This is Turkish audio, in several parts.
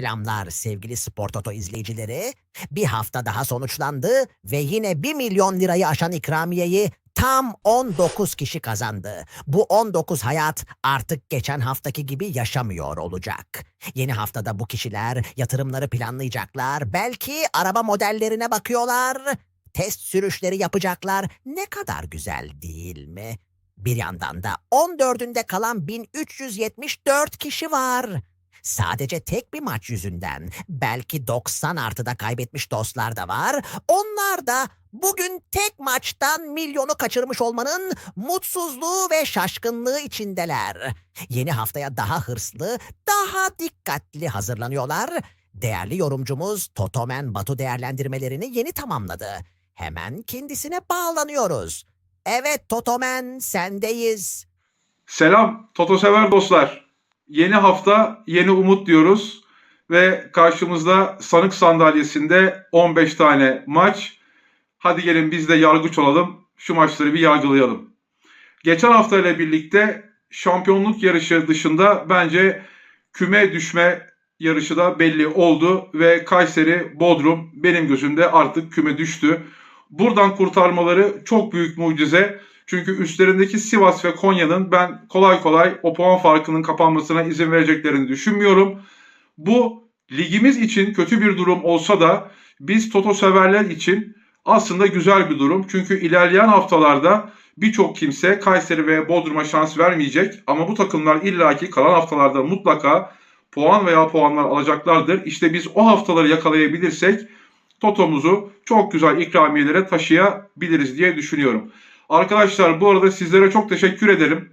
Selamlar sevgili Spor Toto izleyicileri. Bir hafta daha sonuçlandı ve yine 1 milyon lirayı aşan ikramiyeyi tam 19 kişi kazandı. Bu 19 hayat artık geçen haftaki gibi yaşamıyor olacak. Yeni haftada bu kişiler yatırımları planlayacaklar. Belki araba modellerine bakıyorlar. Test sürüşleri yapacaklar. Ne kadar güzel değil mi? Bir yandan da 14'ünde kalan 1374 kişi var. Sadece tek bir maç yüzünden belki 90 artıda kaybetmiş dostlar da var. Onlar da bugün tek maçtan milyonu kaçırmış olmanın mutsuzluğu ve şaşkınlığı içindeler. Yeni haftaya daha hırslı, daha dikkatli hazırlanıyorlar. Değerli yorumcumuz Totomen Batu değerlendirmelerini yeni tamamladı. Hemen kendisine bağlanıyoruz. Evet Totomen sendeyiz. Selam Toto sever dostlar. Yeni hafta yeni umut diyoruz ve karşımızda sanık sandalyesinde 15 tane maç. Hadi gelin biz de yargıç olalım. Şu maçları bir yargılayalım. Geçen hafta ile birlikte şampiyonluk yarışı dışında bence küme düşme yarışı da belli oldu ve Kayseri Bodrum benim gözümde artık küme düştü. Buradan kurtarmaları çok büyük mucize. Çünkü üstlerindeki Sivas ve Konya'nın ben kolay kolay o puan farkının kapanmasına izin vereceklerini düşünmüyorum. Bu ligimiz için kötü bir durum olsa da biz Toto severler için aslında güzel bir durum. Çünkü ilerleyen haftalarda birçok kimse Kayseri ve Bodrum'a şans vermeyecek. Ama bu takımlar illaki kalan haftalarda mutlaka puan veya puanlar alacaklardır. İşte biz o haftaları yakalayabilirsek Toto'muzu çok güzel ikramiyelere taşıyabiliriz diye düşünüyorum. Arkadaşlar bu arada sizlere çok teşekkür ederim.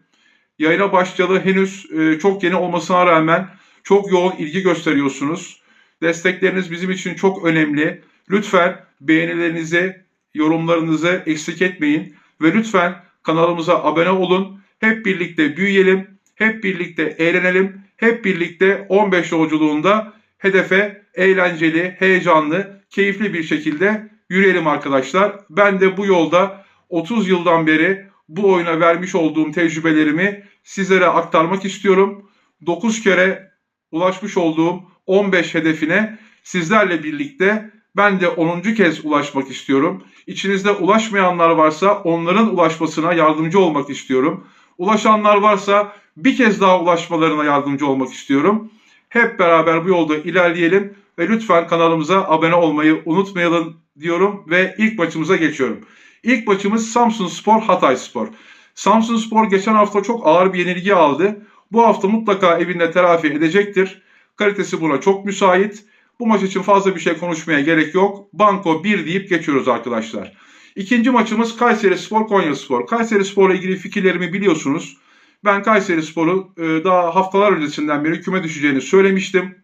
Yayına başlayalı henüz e, çok yeni olmasına rağmen çok yoğun ilgi gösteriyorsunuz. Destekleriniz bizim için çok önemli. Lütfen beğenilerinizi, yorumlarınızı eksik etmeyin. Ve lütfen kanalımıza abone olun. Hep birlikte büyüyelim. Hep birlikte eğlenelim. Hep birlikte 15 yolculuğunda hedefe eğlenceli, heyecanlı, keyifli bir şekilde yürüyelim arkadaşlar. Ben de bu yolda 30 yıldan beri bu oyuna vermiş olduğum tecrübelerimi sizlere aktarmak istiyorum. 9 kere ulaşmış olduğum 15 hedefine sizlerle birlikte ben de 10. kez ulaşmak istiyorum. İçinizde ulaşmayanlar varsa onların ulaşmasına yardımcı olmak istiyorum. Ulaşanlar varsa bir kez daha ulaşmalarına yardımcı olmak istiyorum. Hep beraber bu yolda ilerleyelim ve lütfen kanalımıza abone olmayı unutmayalım diyorum ve ilk maçımıza geçiyorum. İlk maçımız Samsun Spor Hatay Spor. Samsun Spor geçen hafta çok ağır bir yenilgi aldı. Bu hafta mutlaka evinde telafi edecektir. Kalitesi buna çok müsait. Bu maç için fazla bir şey konuşmaya gerek yok. Banko 1 deyip geçiyoruz arkadaşlar. İkinci maçımız Kayseri Spor Konya Spor. Kayseri Spor'la ilgili fikirlerimi biliyorsunuz. Ben Kayseri Spor'u e, daha haftalar öncesinden beri küme düşeceğini söylemiştim.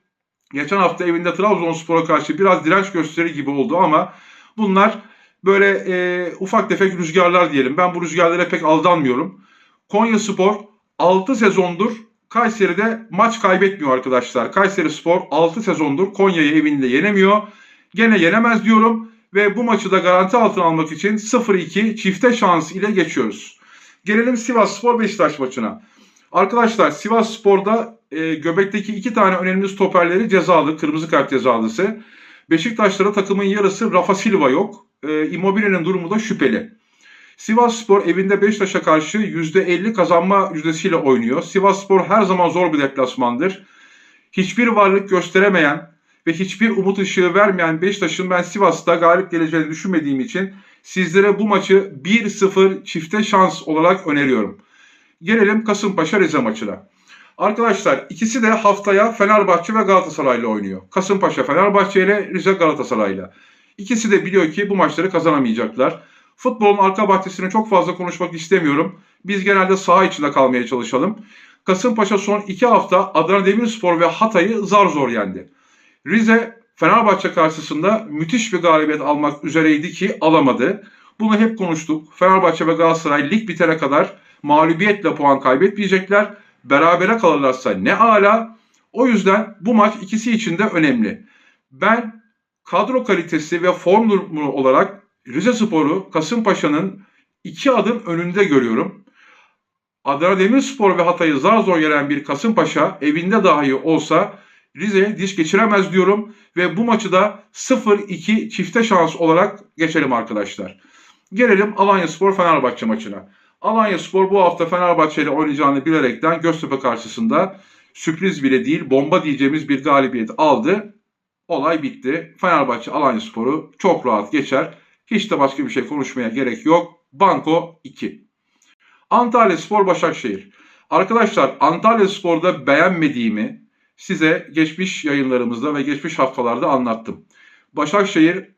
Geçen hafta evinde Trabzonspor'a karşı biraz direnç gösteri gibi oldu ama bunlar böyle e, ufak tefek rüzgarlar diyelim. Ben bu rüzgarlara pek aldanmıyorum. Konya Spor 6 sezondur Kayseri'de maç kaybetmiyor arkadaşlar. Kayseri Spor 6 sezondur Konya'yı evinde yenemiyor. Gene yenemez diyorum ve bu maçı da garanti altına almak için 0-2 çifte şans ile geçiyoruz. Gelelim Sivas Spor Beşiktaş maçına. Arkadaşlar Sivas Spor'da e, göbekteki iki tane önemli stoperleri cezalı, kırmızı kart cezalısı. Beşiktaş'ta takımın yarısı Rafa Silva yok. E, Immobile'nin durumu da şüpheli. Sivas Spor evinde Beşiktaş'a karşı %50 kazanma yüzdesiyle oynuyor. Sivas Spor her zaman zor bir deplasmandır. Hiçbir varlık gösteremeyen ve hiçbir umut ışığı vermeyen Beşiktaş'ın ben Sivas'ta galip geleceğini düşünmediğim için sizlere bu maçı 1-0 çifte şans olarak öneriyorum. Gelelim Kasımpaşa Rize maçına. Arkadaşlar ikisi de haftaya Fenerbahçe ve Galatasaray'la oynuyor. Kasımpaşa Fenerbahçe ile Rize Galatasaray'la. İkisi de biliyor ki bu maçları kazanamayacaklar. Futbolun arka bahçesini çok fazla konuşmak istemiyorum. Biz genelde saha içinde kalmaya çalışalım. Kasımpaşa son iki hafta Adana Demirspor ve Hatay'ı zar zor yendi. Rize Fenerbahçe karşısında müthiş bir galibiyet almak üzereydi ki alamadı. Bunu hep konuştuk. Fenerbahçe ve Galatasaray lig bitene kadar mağlubiyetle puan kaybetmeyecekler. Berabere kalırlarsa ne ala. O yüzden bu maç ikisi için de önemli. Ben kadro kalitesi ve form durumu olarak Rize Spor'u Kasımpaşa'nın iki adım önünde görüyorum. Adana Demirspor ve Hatay'ı zar zor yenen bir Kasımpaşa evinde dahi olsa Rize'ye diş geçiremez diyorum ve bu maçı da 0-2 çifte şans olarak geçelim arkadaşlar. Gelelim Alanya Spor Fenerbahçe maçına. Alanya Spor bu hafta Fenerbahçe ile oynayacağını bilerekten Göztepe karşısında sürpriz bile değil bomba diyeceğimiz bir galibiyet aldı. Olay bitti. Fenerbahçe Alanya Spor'u çok rahat geçer. Hiç de başka bir şey konuşmaya gerek yok. Banko 2. Antalya Spor Başakşehir. Arkadaşlar Antalya Spor'da beğenmediğimi size geçmiş yayınlarımızda ve geçmiş haftalarda anlattım. Başakşehir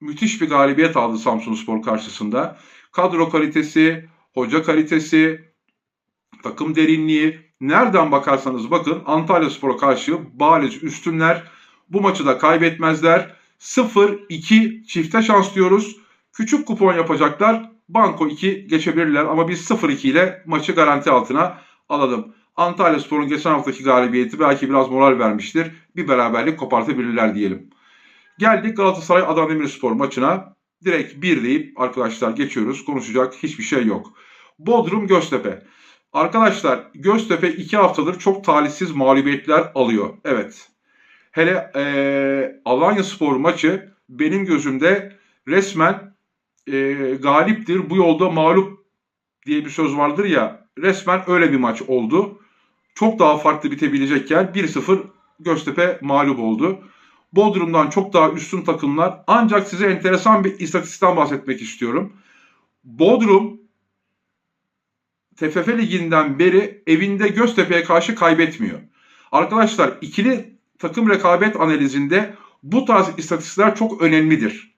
müthiş bir galibiyet aldı Samsun Spor karşısında. Kadro kalitesi, hoca kalitesi, takım derinliği nereden bakarsanız bakın Antalya Spor'a karşı bariz üstünler. Bu maçı da kaybetmezler. 0-2 çifte şans diyoruz. Küçük kupon yapacaklar. Banko 2 geçebilirler ama biz 0-2 ile maçı garanti altına alalım. Antalya Spor'un geçen haftaki galibiyeti belki biraz moral vermiştir. Bir beraberlik kopartabilirler diyelim. Geldik Galatasaray Adana Demirspor maçına. Direkt bir deyip arkadaşlar geçiyoruz. Konuşacak hiçbir şey yok. Bodrum Göztepe. Arkadaşlar Göztepe 2 haftadır çok talihsiz mağlubiyetler alıyor. Evet. Hele eee Alanya Spor maçı benim gözümde resmen eee, galiptir bu yolda mağlup diye bir söz vardır ya resmen öyle bir maç oldu. Çok daha farklı bitebilecekken 1-0 Göztepe mağlup oldu. Bodrum'dan çok daha üstün takımlar ancak size enteresan bir istatistikten bahsetmek istiyorum. Bodrum TFF liginden beri evinde Göztepe'ye karşı kaybetmiyor. Arkadaşlar ikili takım rekabet analizinde bu tarz istatistikler çok önemlidir.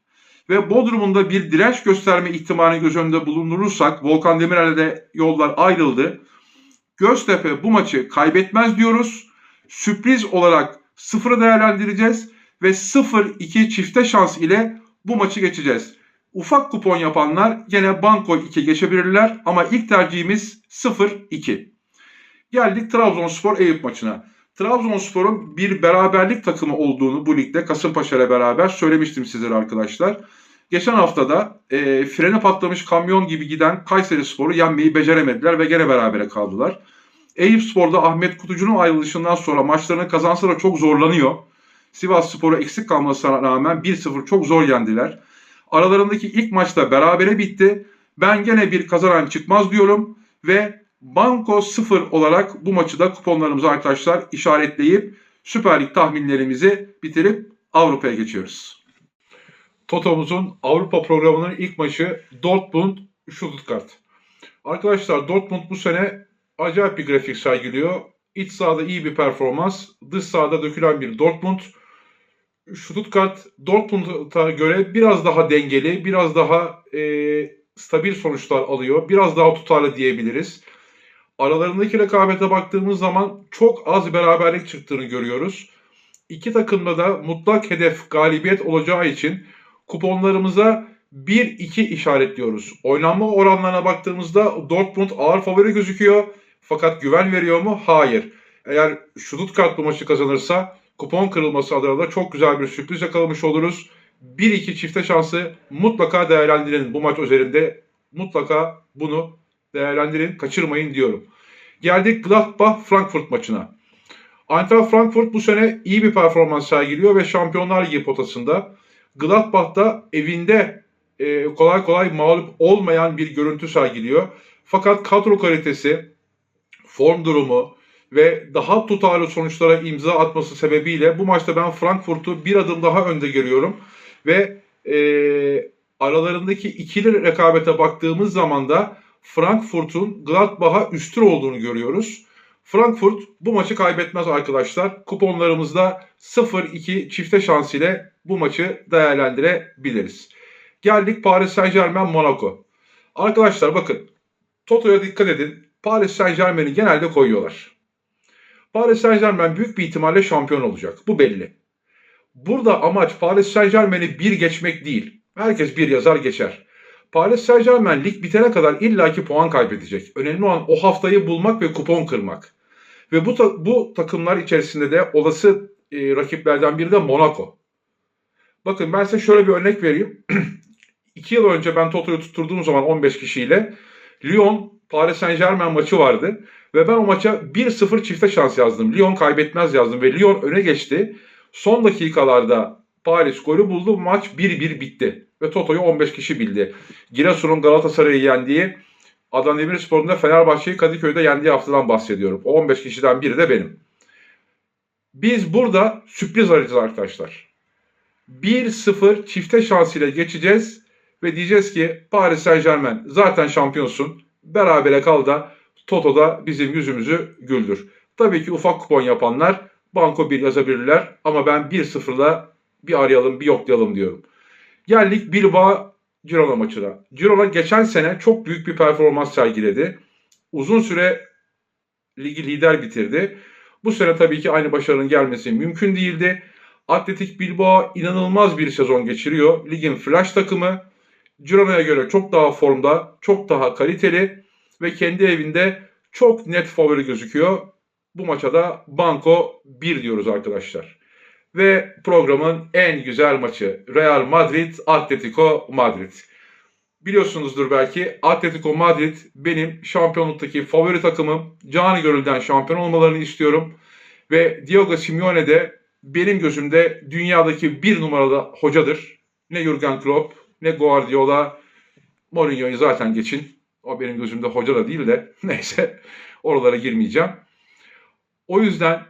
Ve Bodrum'un da bir direnç gösterme ihtimalini göz önünde bulundurursak Volkan Demirel'le de yollar ayrıldı. Göztepe bu maçı kaybetmez diyoruz. Sürpriz olarak sıfırı değerlendireceğiz ve 0-2 çifte şans ile bu maçı geçeceğiz. Ufak kupon yapanlar gene banko 2 geçebilirler ama ilk tercihimiz 0-2. Geldik Trabzonspor Eyüp maçına. Trabzonspor'un bir beraberlik takımı olduğunu bu ligde Kasımpaşa ile beraber söylemiştim sizlere arkadaşlar. Geçen haftada e, freni patlamış kamyon gibi giden Kayseri Spor'u yenmeyi beceremediler ve gene berabere kaldılar. Eyüp Spor'da Ahmet Kutucu'nun ayrılışından sonra maçlarını kazansa da çok zorlanıyor. Sivas Spor'a eksik kalmasına rağmen 1-0 çok zor yendiler. Aralarındaki ilk maçta berabere bitti. Ben gene bir kazanan çıkmaz diyorum ve Banko 0 olarak bu maçı da kuponlarımıza arkadaşlar işaretleyip Süper Lig tahminlerimizi bitirip Avrupa'ya geçiyoruz. Toto'muzun Avrupa programının ilk maçı Dortmund Stuttgart. Arkadaşlar Dortmund bu sene acayip bir grafik sergiliyor. İç sahada iyi bir performans, dış sahada dökülen bir Dortmund. Stuttgart Dortmund'a göre biraz daha dengeli, biraz daha e, stabil sonuçlar alıyor. Biraz daha tutarlı diyebiliriz. Aralarındaki rekabete baktığımız zaman çok az beraberlik çıktığını görüyoruz. İki takımda da mutlak hedef galibiyet olacağı için kuponlarımıza 1-2 işaretliyoruz. Oynanma oranlarına baktığımızda Dortmund ağır favori gözüküyor. Fakat güven veriyor mu? Hayır. Eğer Stuttgart bu maçı kazanırsa kupon kırılması adına da çok güzel bir sürpriz yakalamış oluruz. 1-2 çifte şansı mutlaka değerlendirin bu maç üzerinde. Mutlaka bunu değerlendirin, kaçırmayın diyorum. Geldik Gladbach-Frankfurt maçına. Eintracht Frankfurt bu sene iyi bir performans sergiliyor ve Şampiyonlar Ligi potasında. Gladbach da evinde e, kolay kolay mağlup olmayan bir görüntü sergiliyor. Fakat kadro kalitesi, form durumu ve daha tutarlı sonuçlara imza atması sebebiyle bu maçta ben Frankfurt'u bir adım daha önde görüyorum. Ve e, aralarındaki ikili rekabete baktığımız zaman da Frankfurt'un Gladbach'a üstün olduğunu görüyoruz. Frankfurt bu maçı kaybetmez arkadaşlar. Kuponlarımızda 0-2 çifte şans ile bu maçı değerlendirebiliriz. Geldik Paris Saint Germain Monaco. Arkadaşlar bakın Toto'ya dikkat edin. Paris Saint Germain'i genelde koyuyorlar. Paris Saint Germain büyük bir ihtimalle şampiyon olacak. Bu belli. Burada amaç Paris Saint Germain'i bir geçmek değil. Herkes bir yazar geçer. Paris Saint Germain lig bitene kadar illaki puan kaybedecek. Önemli olan o haftayı bulmak ve kupon kırmak. Ve bu, ta- bu takımlar içerisinde de olası e, rakiplerden biri de Monaco. Bakın ben size şöyle bir örnek vereyim. İki yıl önce ben Toto'yu tutturduğum zaman 15 kişiyle Lyon Paris Saint Germain maçı vardı. Ve ben o maça 1-0 çifte şans yazdım. Lyon kaybetmez yazdım ve Lyon öne geçti. Son dakikalarda Paris golü buldu. Maç 1-1 bitti. Ve Toto'yu 15 kişi bildi. Giresun'un Galatasaray'ı yendiği, Adana Demirspor'un da Fenerbahçe'yi Kadıköy'de yendiği haftadan bahsediyorum. O 15 kişiden biri de benim. Biz burada sürpriz arayacağız arkadaşlar. 1-0 çifte şansıyla geçeceğiz ve diyeceğiz ki Paris Saint Germain zaten şampiyonsun. Berabere kal da Toto'da bizim yüzümüzü güldür. Tabii ki ufak kupon yapanlar banko 1 yazabilirler ama ben 1-0'la bir arayalım bir yoklayalım diyorum. Geldik Bilbao Girona maçına. Girona geçen sene çok büyük bir performans sergiledi. Uzun süre ligi lider bitirdi. Bu sene tabii ki aynı başarının gelmesi mümkün değildi. Atletik Bilbao inanılmaz bir sezon geçiriyor. Ligin flash takımı. Girona'ya göre çok daha formda, çok daha kaliteli ve kendi evinde çok net favori gözüküyor. Bu maça da Banko 1 diyoruz arkadaşlar. Ve programın en güzel maçı Real Madrid Atletico Madrid. Biliyorsunuzdur belki Atletico Madrid benim şampiyonluktaki favori takımım. Canı gönülden şampiyon olmalarını istiyorum. Ve Diego Simeone de benim gözümde dünyadaki bir numaralı hocadır. Ne Jurgen Klopp ne Guardiola. Mourinho'yu zaten geçin. O benim gözümde hoca da değil de neyse oralara girmeyeceğim. O yüzden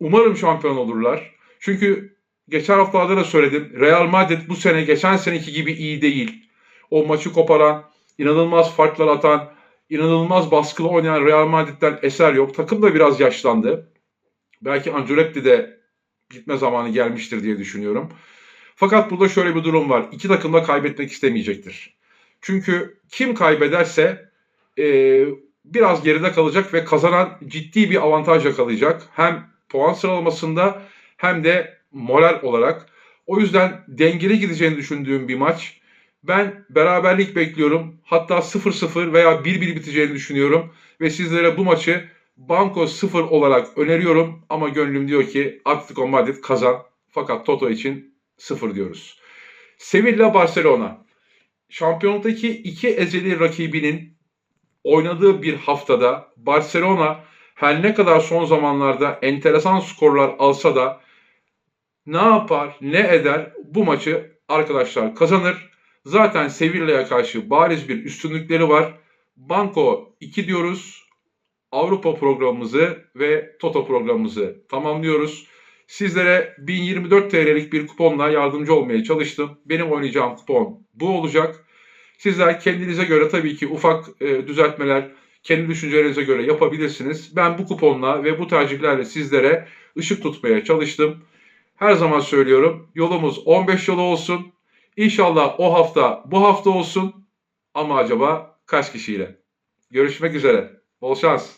umarım şampiyon olurlar. Çünkü geçen haftalarda da söyledim. Real Madrid bu sene geçen seneki gibi iyi değil. O maçı koparan, inanılmaz farklar atan, inanılmaz baskılı oynayan Real Madrid'den eser yok. Takım da biraz yaşlandı. Belki Ancelotti de gitme zamanı gelmiştir diye düşünüyorum. Fakat burada şöyle bir durum var. İki takım da kaybetmek istemeyecektir. Çünkü kim kaybederse e, biraz geride kalacak ve kazanan ciddi bir avantaj yakalayacak. Hem puan sıralamasında hem de moral olarak. O yüzden dengeli gideceğini düşündüğüm bir maç. Ben beraberlik bekliyorum. Hatta 0-0 veya 1-1 biteceğini düşünüyorum. Ve sizlere bu maçı Banko 0 olarak öneriyorum. Ama gönlüm diyor ki Atletico Madrid kazan. Fakat Toto için 0 diyoruz. Sevilla Barcelona. Şampiyonluktaki iki ezeli rakibinin oynadığı bir haftada Barcelona her ne kadar son zamanlarda enteresan skorlar alsa da ne yapar, ne eder bu maçı arkadaşlar kazanır. Zaten Sevilla'ya karşı bariz bir üstünlükleri var. Banko 2 diyoruz. Avrupa programımızı ve Toto programımızı tamamlıyoruz. Sizlere 1024 TL'lik bir kuponla yardımcı olmaya çalıştım. Benim oynayacağım kupon bu olacak. Sizler kendinize göre tabii ki ufak e, düzeltmeler kendi düşüncelerinize göre yapabilirsiniz. Ben bu kuponla ve bu tercihlerle sizlere ışık tutmaya çalıştım. Her zaman söylüyorum yolumuz 15 yolu olsun. İnşallah o hafta bu hafta olsun. Ama acaba kaç kişiyle? Görüşmek üzere. Bol şans.